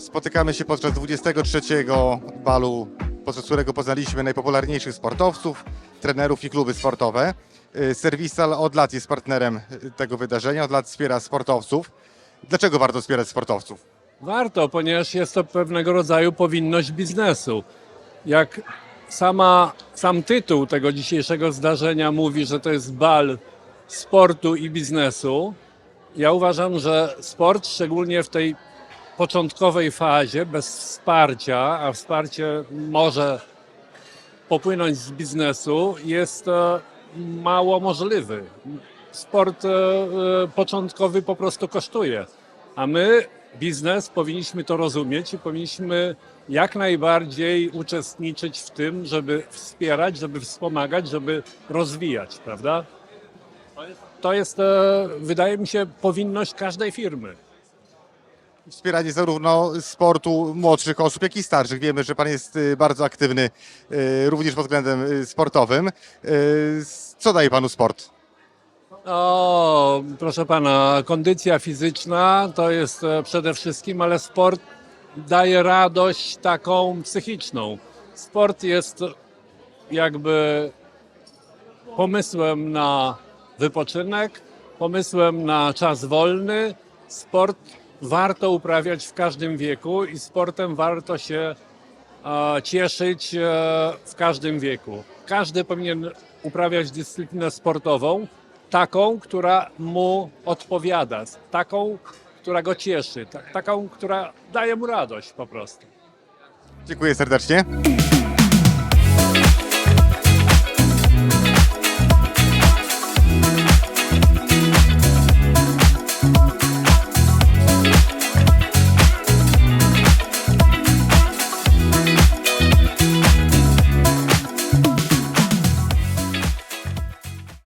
Spotykamy się podczas 23 balu, podczas którego poznaliśmy najpopularniejszych sportowców, trenerów i kluby sportowe. Y, Serwisal od lat jest partnerem y, tego wydarzenia, od lat wspiera sportowców. Dlaczego warto wspierać sportowców? Warto, ponieważ jest to pewnego rodzaju powinność biznesu. Jak sama, sam tytuł tego dzisiejszego zdarzenia mówi, że to jest bal sportu i biznesu, ja uważam, że sport, szczególnie w tej początkowej fazie, bez wsparcia, a wsparcie może popłynąć z biznesu, jest e, mało możliwy. Sport e, e, początkowy po prostu kosztuje, a my, biznes, powinniśmy to rozumieć i powinniśmy jak najbardziej uczestniczyć w tym, żeby wspierać, żeby wspomagać, żeby rozwijać, prawda? To jest, wydaje mi się, powinność każdej firmy. Wspieranie zarówno sportu młodszych osób, jak i starszych. Wiemy, że Pan jest y, bardzo aktywny y, również pod względem y, sportowym. Co daje Panu sport? O, proszę pana, kondycja fizyczna to jest e, przede wszystkim, ale sport daje radość taką psychiczną. Sport jest jakby pomysłem na wypoczynek, pomysłem na czas wolny. Sport warto uprawiać w każdym wieku i sportem warto się cieszyć e, w każdym wieku. Każdy powinien uprawiać dyscyplinę sportową, taką, która mu odpowiada, taką, która go cieszy, ta, taką, która daje mu radość po prostu. Dziękuję serdecznie.